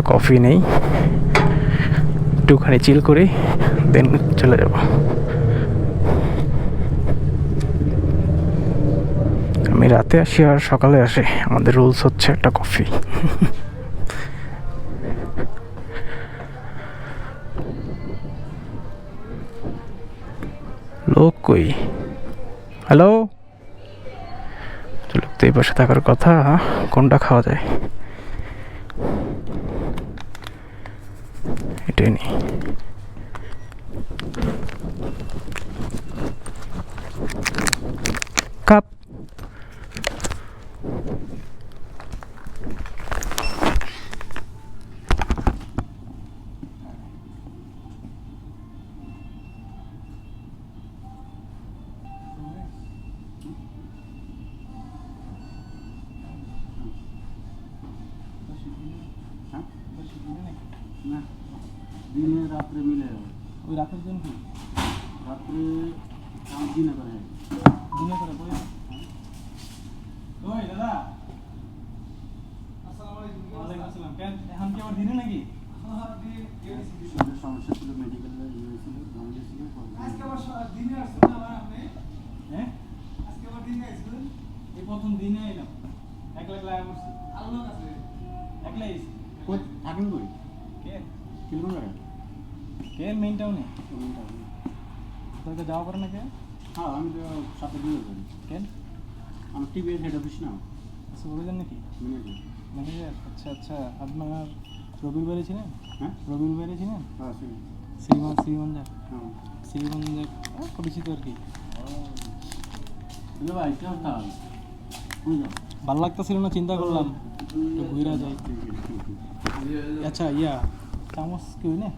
Coffee নেই। একটুখানি চিল করি দেন চলে যাব। আমি রাতে আসি আর সকালে আসি। আমাদের রুলস হচ্ছে একটা কফি। লোক কই? হ্যালো লোক তো এই পাশে থাকার কথা, কোনটা খাওয়া যায়? এটাই নেই কাপ না দিনে রাত্রে মিলে ওই রাতের জন্য কি? রাত্রে দিনে করে। দিনে করে বলে ওই দাদা। ওয়ালাইকুম আসসালাম। কেন এখন কি আবার দিনে নাকি? সমস্যা ছিল মেডিকেলে ইয়ে হয়েছিল ভাঙিয়ে ছিল হ্যাঁ? এই প্রথম দিনে এলাম। একলা একলা আয়া করছি একলাই এসছি। কই থাকেন কই? কে? কে মেইন টাউনে তোকে যাওয়া করে না কে? হ্যাঁ আমি তো সাথে দিয়ে করি কেন আমার টিভিএস হেড অফিস না। আচ্ছা বলেছেন নাকি? ম্যানেজার ম্যানেজার আচ্ছা আচ্ছা আপনার রবিউল বাড়ি ছিলেন? হ্যাঁ? রবিউল ছিলেন? হ্যাঁ শ্রীমান শ্রীমঞ্জার হ্যাঁ। শ্রীমঞ্জার পরিচিত আর কি। ভাই ভালো লাগতেছিল না চিন্তা করলাম। একটু ঘুরা যাই। আচ্ছা ইয়া। চামচ কি হয় না